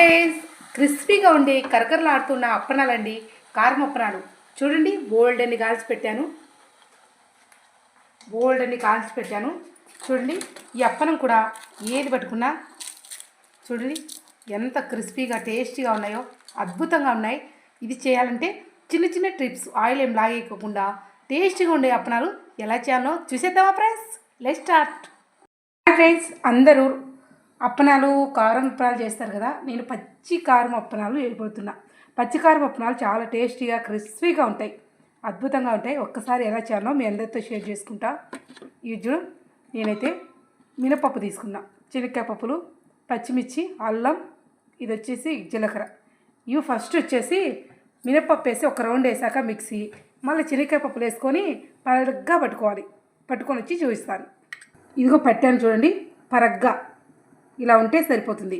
Friends క్రిస్పీగా ఉండి కరకరలాడుతున్న అప్పనాలండి కారం అప్పనాలు. చూడండి బోల్డ్ అని కాల్చి పెట్టాను. బోల్డ్ అని కాల్చి పెట్టాను. చూడండి ఈ అప్పనం కూడా ఏది పట్టుకున్నా చూడండి ఎంత క్రిస్పీగా టేస్టీగా ఉన్నాయో అద్భుతంగా ఉన్నాయి. ఇది చేయాలంటే చిన్న చిన్న ట్రిప్స్ ఆయిల్ ఏం లాగేయకుండా టేస్టీగా ఉండే అప్పనాలు ఎలా చేయాలో చూసేద్దామా ఫ్రెండ్స్ లెట్ స్టార్ట్ ఫ్రెండ్స్ అందరూ అప్పనాలు కారం అప్పనాలు చేస్తారు కదా నేను పచ్చి కారం అప్పనాలు వెళ్ళిపోతున్నా పచ్చి కారం అప్పనాలు చాలా టేస్టీగా క్రిస్పీగా ఉంటాయి. అద్భుతంగా ఉంటాయి. ఒక్కసారి ఎలా చేయాలో మీ అందరితో షేర్ చేసుకుంటా. ఇది నేనైతే మినపప్పు తీసుకున్నా. చెనక్కాయ పప్పులు పచ్చిమిర్చి అల్లం ఇది వచ్చేసి జీలకర్ర. ఇవి ఫస్ట్ వచ్చేసి మినపప్పు వేసి ఒక రౌండ్ వేసాక మిక్సీ. మళ్ళీ చినక్కాయ పప్పులు వేసుకొని పరగ్గా పట్టుకోవాలి. పట్టుకొని వచ్చి చూపిస్తాను. ఇదిగో పెట్టాను చూడండి పరగ్గా. ఇలా ఉంటే సరిపోతుంది.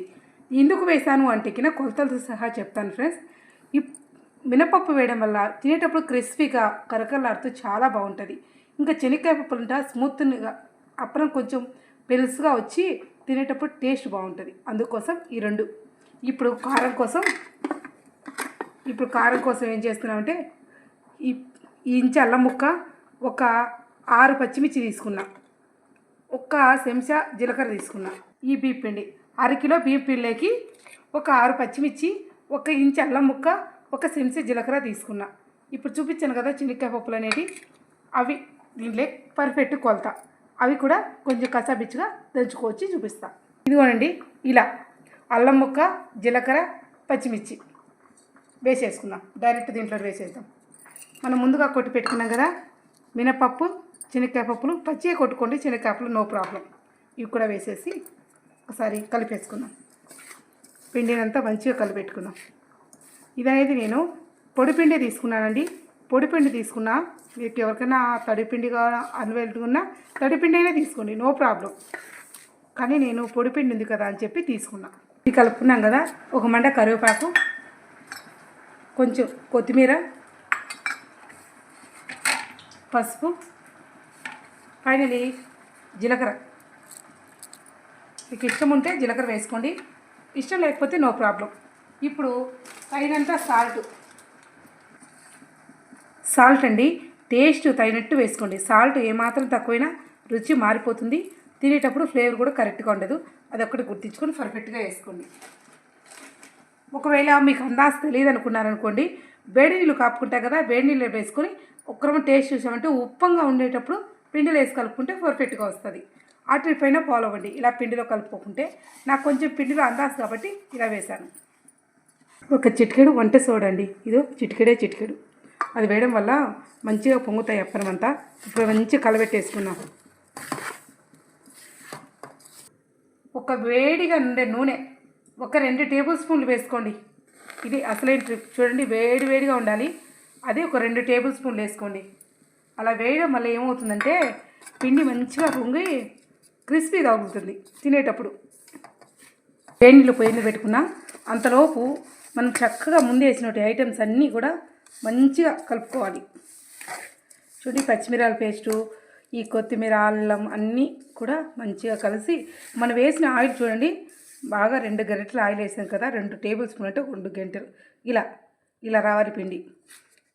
ఎందుకు వేసాను అంటెక్కిన కొలతలతో సహా చెప్తాను ఫ్రెండ్స్. ఈ మినపప్పు వేయడం వల్ల తినేటప్పుడు క్రిస్పీగా కరకరలాడుతూ చాలా బాగుంటుంది. ఇంకా శనక్కాయ పప్పులు ఉంటా స్మూత్గా అప్పడం కొంచెం పెలుసుగా వచ్చి తినేటప్పుడు టేస్ట్ బాగుంటుంది. అందుకోసం ఈ రెండు. ఇప్పుడు కారం కోసం ఇప్పుడు కారం కోసం ఏం చేస్తున్నామంటే ఈ ఈ ఇంచు అల్లం ముక్క ఒక ఆరు పచ్చిమిర్చి తీసుకున్నా. ఒక్క చెంచా జీలకర్ర తీసుకున్నా. ఈ బీప్ పిండి. అరకిలో బీప్ పిండిలోకి ఒక ఆరు పచ్చిమిర్చి ఒక ఇంచు అల్లం ముక్క ఒక చెంచా జీలకర్ర తీసుకున్నా. ఇప్పుడు చూపించాను కదా చిన్నకాయ పప్పులు అనేవి అవి దీంట్లో పర్ఫెక్ట్ కొలత. అవి కూడా కొంచెం కసాబిచ్చిగా దంచుకోవచ్చి చూపిస్తా. ఇదిగోనండి ఇలా అల్లం ముక్క జీలకర్ర పచ్చిమిర్చి వేసేసుకుందాం. డైరెక్ట్ దీంట్లో వేసేద్దాం. మనం ముందుగా కొట్టి పెట్టుకున్నాం కదా మినపప్పు శనక్కాయ పప్పులు పచ్చిగా కొట్టుకోండి శనక్కాయ పప్పులు నో ప్రాబ్లం. ఇవి కూడా వేసేసి ఒకసారి కలిపేసుకుందాం. పిండినంతా మంచిగా కలిపెట్టుకుందాం. ఇదనేది నేను పొడిపిండి తీసుకున్నానండి. పొడిపిండి తీసుకున్నా మీకు ఎవరికైనా తడిపిండి కావాలా అవైలబుల్ ఉన్నా అయినా తీసుకోండి నో ప్రాబ్లం. కానీ నేను పొడిపిండి ఉంది కదా అని చెప్పి తీసుకున్నా. ఇది కలుపుకున్నాం కదా ఒక మండ కరివేపాకు కొంచెం కొత్తిమీర పసుపు ఫైనలీ జీలకర్ర. మీకు ఇష్టం ఉంటే జీలకర్ర వేసుకోండి. ఇష్టం లేకపోతే నో ప్రాబ్లం. ఇప్పుడు తగినంత సాల్ట్. సాల్ట్ అండి. టేస్ట్ తగినట్టు వేసుకోండి. సాల్ట్ ఏమాత్రం తక్కువైనా రుచి మారిపోతుంది. తినేటప్పుడు ఫ్లేవర్ కూడా కరెక్ట్గా ఉండదు. అదొక్కటి గుర్తించుకొని పర్ఫెక్ట్గా వేసుకోండి. ఒకవేళ మీకు అందాజ తెలియదు అనుకున్నారనుకోండి వేడి నీళ్ళు కాపుకుంటాయి కదా వేడి నీళ్ళు వేసుకొని ఒక్కరమ టేస్ట్ చూసామంటే ఉప్పంగా ఉండేటప్పుడు పిండిలో వేసి కలుపుకుంటే పర్ఫెక్ట్గా వస్తుంది. ఆ ట్రిప్ అయినా ఫాలో అవ్వండి. ఇలా పిండిలో కలుపుకుంటే నాకు కొంచెం పిండిలో అందాజు కాబట్టి ఇలా వేశాను. ఒక చిటికెడు వంట సోడండి. ఇదో చిటికెడే చిటికెడు. అది వేయడం వల్ల మంచిగా పొంగుతాయి అప్పనమంతా. ఇప్పుడు మంచిగా కలబెట్టేసుకున్నాం ఒక వేడిగా ఉండే నూనె. ఒక రెండు టేబుల్ స్పూన్లు వేసుకోండి. ఇది అసలైన ట్రిప్. చూడండి వేడి వేడిగా ఉండాలి. అదే ఒక రెండు టేబుల్ స్పూన్లు వేసుకోండి. అలా వేయడం వల్ల ఏమవుతుందంటే పిండి మంచిగా పొంగి క్రిస్పీగా ఉంటుంది తినేటప్పుడు. పెయిన్లు పొయ్యిని పెట్టుకున్నా అంతలోపు మనం చక్కగా ముందు వేసినటువంటి ఐటమ్స్ అన్నీ కూడా మంచిగా కలుపుకోవాలి. చూడండి పచ్చిమిరాల పేస్టు ఈ కొత్తిమీర అల్లం అన్నీ కూడా మంచిగా కలిసి మనం వేసిన ఆయిల్ చూడండి బాగా రెండు గరిటెలు ఆయిల్ వేసాం కదా రెండు టేబుల్ స్పూన్ అంటే రెండు గంటలు. ఇలా ఇలా రావాలి పిండి.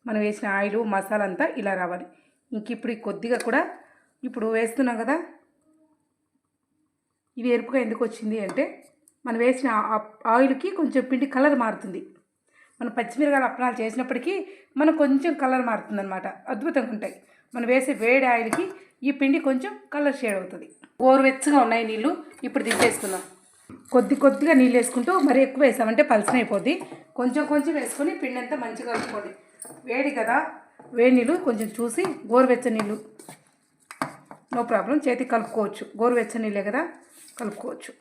మనం వేసిన ఆయిల్ మసాలా అంతా ఇలా రావాలి. ఇంక ఇప్పుడు కొద్దిగా కూడా ఇప్పుడు వేస్తున్నాం కదా ఇవి ఎరుపుగా ఎందుకు వచ్చింది అంటే మనం వేసిన ఆయిల్కి కొంచెం పిండి కలర్ మారుతుంది. మనం పచ్చిమిరకాయలు అప్పనాలు చేసినప్పటికీ మనం కొంచెం కలర్ మారుతుంది అనమాట అద్భుతంగా ఉంటాయి. మనం వేసే వేడి ఆయిల్కి ఈ పిండి కొంచెం కలర్ షేడ్ అవుతుంది. గోరువెచ్చగా ఉన్నాయి నీళ్ళు ఇప్పుడు దించేసుకుందాం కొద్ది కొద్దిగా నీళ్ళు వేసుకుంటూ మరి ఎక్కువ వేసామంటే పలసన అయిపోద్ది. కొంచెం కొంచెం వేసుకొని పిండి అంతా మంచిగా కలుపుకోండి. వేడి కదా. వేడి నీళ్ళు కొంచెం చూసి గోరువెచ్చ నీళ్ళు. No problem. చేతికి కలుపుకోవచ్చు. గోరువెచ్చ నీళ్ళే కదా. కలుపుకోవచ్చు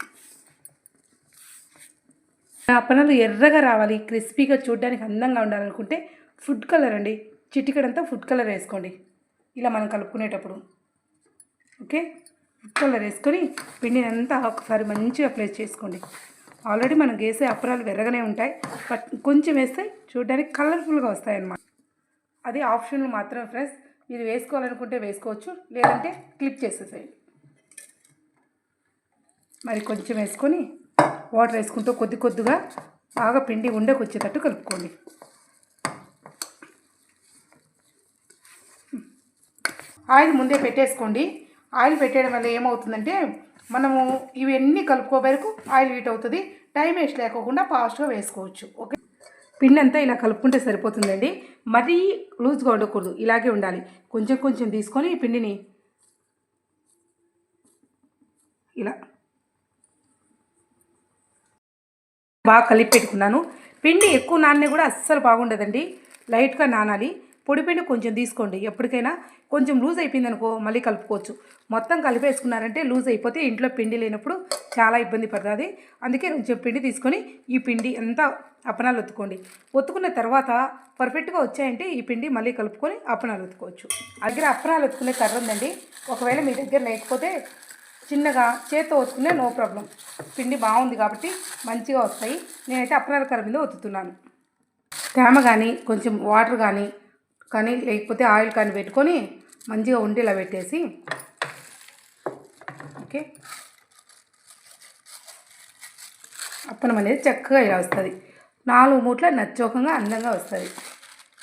అప్పనలు ఎర్రగా రావాలి క్రిస్పీగా చూడడానికి అందంగా ఉండాలనుకుంటే ఫుడ్ కలర్ అండి. చిటికడంతా ఫుడ్ కలర్ వేసుకోండి. ఇలా మనం కలుపుకునేటప్పుడు. ఓకే? ఫుడ్ కలర్ వేసుకొని పిండిని అంతా ఒకసారి మంచిగా ప్లేస్ చేసుకోండి. ఆల్రెడీ మనం వేసే అప్పరాలు వెరగనే ఉంటాయి. బట్ కొంచెం వేస్తే చూడడానికి కలర్ఫుల్గా వస్తాయి అన్నమాట అది ఆప్షన్లు మాత్రమే ఫ్రెండ్స్. మీరు వేసుకోవాలనుకుంటే వేసుకోవచ్చు. లేదంటే క్లిప్ చేసేసేయండి. మరి కొంచెం వేసుకొని వాటర్ వేసుకుంటూ కొద్ది కొద్దిగా బాగా పిండి ఉండకు వచ్చేటట్టు కలుపుకోండి. ఆయిల్ ముందే పెట్టేసుకోండి. ఆయిల్ పెట్టేయడం వల్ల ఏమవుతుందంటే మనము ఇవన్నీ కలుపుకోబరకు ఆయిల్ హీట్ అవుతుంది. టైం వేస్ట్ లేకోకుండా ఫాస్ట్గా వేసుకోవచ్చు. ఓకే? పిండి అంతా ఇలా కలుపుకుంటే సరిపోతుందండి. మరీ లూజ్గా ఉండకూడదు. ఇలాగే ఉండాలి. కొంచెం కొంచెం తీసుకొని పిండిని ఇలా బాగా కలిపి పెట్టుకున్నాను. పిండి ఎక్కువ నాన్నే కూడా అస్సలు బాగుండదండి. లైట్గా నానాలి. పొడి పిండి కొంచెం తీసుకోండి. ఎప్పటికైనా కొంచెం లూజ్ అయిపోయింది అనుకో మళ్ళీ కలుపుకోవచ్చు. మొత్తం కలిపేసుకున్నారంటే లూజ్ అయిపోతే ఇంట్లో పిండి లేనప్పుడు చాలా ఇబ్బంది పడుతుంది. అందుకే కొంచెం పిండి తీసుకొని ఈ పిండి అంతా అప్పనాలు ఒత్తుకోండి. ఒత్తుకున్న తర్వాత పర్ఫెక్ట్గా వచ్చాయంటే ఈ పిండి మళ్ళీ కలుపుకొని అప్పనాలు ఒత్తుకోవచ్చు. దగ్గర అప్పనాలు ఒత్తుకునే కర్ర ఉందండి. ఒకవేళ మీ దగ్గర లేకపోతే చిన్నగా చేతితో ఒత్తుకునే నో ప్రాబ్లం. పిండి బాగుంది కాబట్టి మంచిగా వస్తాయి నేనైతే అప్రాల కర్ర మీద ఒత్తుతున్నాను. తేమ కానీ కొంచెం వాటర్ కానీ కానీ లేకపోతే ఆయిల్ కానీ పెట్టుకొని మంచిగా ఉండేలా పెట్టేసి ఓకే. అప్పనం అనేది చక్కగా ఇలా వస్తుంది. నాలుగు మూట్ల నచ్చోకంగా అందంగా వస్తుంది.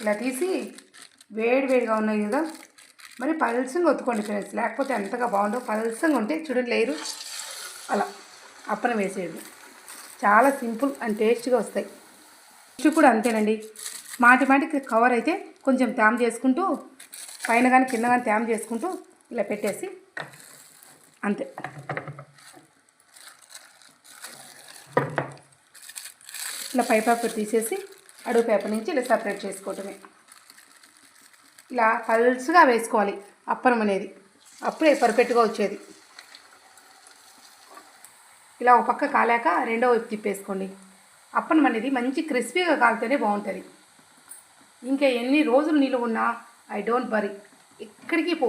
ఇలా తీసి వేడి వేడిగా ఉన్నాయి కదా మరి పల్సంగా ఒత్తుకోండి ఫ్రెండ్స్. లేకపోతే ఎంతగా బాగుండవు. పల్సంగా ఉంటే చూడండి లేరు అలా అప్పనం వేసేది చాలా సింపుల్ అండ్ టేస్ట్గా వస్తాయి. టేస్ట్ కూడా అంతేనండి. మాటి మాటికి కవర్ అయితే కొంచెం తేమ చేసుకుంటూ పైన కానీ కింద కానీ తేమ చేసుకుంటూ ఇలా పెట్టేసి అంతే. ఇలా పై పేపర్ తీసేసి అడుగు పేపర్ నుంచి ఇలా సపరేట్ చేసుకోవటమే. ఇలా పల్స్గా వేసుకోవాలి అప్పనం అనేది. అప్పుడే పర్ఫెక్ట్గా వచ్చేది. ఇలా ఒక పక్క కాలాక రెండో వైపు తిప్పేసుకోండి. అప్పనం అనేది మంచి క్రిస్పీగా కాలితేనే బాగుంటుంది. ఇంకా ఎన్ని రోజులు నిలువ ఉన్నా ఐ డోంట్ వరీ ఎక్కడికి పో.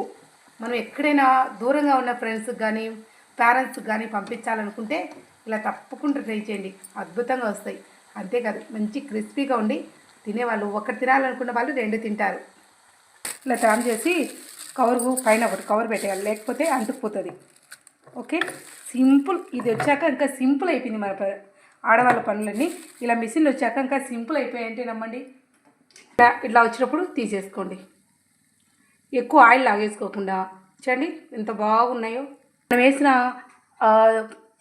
మనం ఎక్కడైనా దూరంగా ఉన్న ఫ్రెండ్స్కి కానీ పేరెంట్స్కి కానీ పంపించాలనుకుంటే ఇలా తప్పకుండా ట్రై చేయండి. అద్భుతంగా వస్తాయి. అంతేకాదు మంచి క్రిస్పీగా ఉండి తినేవాళ్ళు ఒకటి తినాలనుకున్న వాళ్ళు రెండు తింటారు. ఇలా టర్న్ చేసి కవర్ పైన ఒకటి కవర్ పెట్టేయాలి. లేకపోతే అంటుకుపోతుంది. ఓకే సింపుల్ ఇది వచ్చాక ఇంకా సింపుల్ అయిపోయింది మన ప- ఆడవాళ్ళ పనులన్నీ. ఇలా మిషన్ వచ్చాక ఇంకా సింపుల్ అయిపోయాయంటే నమ్మండి. ఇలా ఇట్లా వచ్చినప్పుడు తీసేసుకోండి. ఎక్కువ ఆయిల్ లాగేసుకోకుండా. చూడండి ఎంత బాగున్నాయో. మనం వేసిన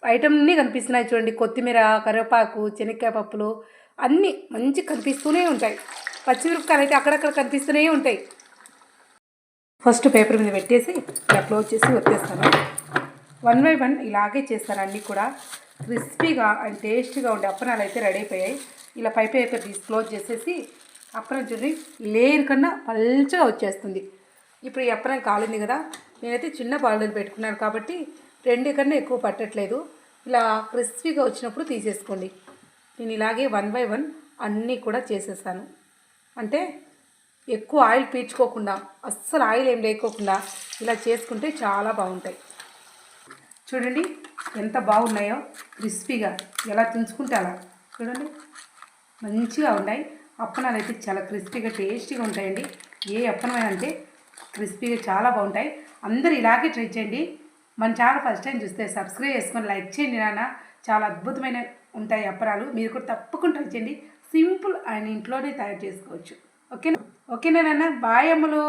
ఐటమ్ని కనిపిస్తున్నాయి చూడండి. కొత్తిమీర కరివేపాకు శనక్కాయ పప్పులు అన్నీ మంచి కనిపిస్తూనే ఉంటాయి. పచ్చిమిరపకాయలు అయితే అక్కడక్కడ కనిపిస్తూనే ఉంటాయి. ఫస్ట్ పేపర్ మీద పెట్టేసి ఇలా క్లోజ్ చేసి వచ్చేస్తాను వన్ బై వన్ ఇలాగే చేస్తాను అన్నీ కూడా. క్రిస్పీగా అండ్ టేస్టీగా ఉండే అప్పనాలు అయితే రెడీ అయిపోయాయి. ఇలా పై పేపర్ తీసి క్లోజ్ చేసేసి అప్పనం చూడండి లేయర్ కన్నా పల్చగా వచ్చేస్తుంది. ఇప్పుడు ఈ అప్పనం కాలింది కదా నేనైతే చిన్న బాల్డర్ పెట్టుకున్నాను కాబట్టి రెండు కన్నా ఎక్కువ పట్టట్లేదు. ఇలా క్రిస్పీగా వచ్చినప్పుడు తీసేసుకోండి. నేను ఇలాగే వన్ బై వన్ అన్నీ కూడా చేసేసాను అంటే ఎక్కువ ఆయిల్ పీల్చుకోకుండా అస్సలు ఆయిల్ ఏం లేకోకుండా ఇలా చేసుకుంటే చాలా బాగుంటాయి. చూడండి ఎంత బాగున్నాయో క్రిస్పీగా ఎలా తుంచుకుంటే అలా. చూడండి మంచిగా ఉన్నాయి. అప్పనాలు అయితే చాలా క్రిస్పీగా టేస్టీగా ఉంటాయండి. ఏ అప్పనమైనా అంటే క్రిస్పీగా చాలా బాగుంటాయి. అందరూ ఇలాగే ట్రై చేయండి. మన ఛానల్ ఫస్ట్ టైం చూస్తే సబ్స్క్రైబ్ చేసుకొని లైక్ చేయండి నాన్న. చాలా అద్భుతమైన ఉంటాయి అప్పరాలు మీరు కూడా తప్పకుండా ట్రై చేయండి. సింపుల్ అండ్ ఇంట్లోనే తయారు చేసుకోవచ్చు. ఓకేనా? ఓకేనా బాయ్ అమ్ములు.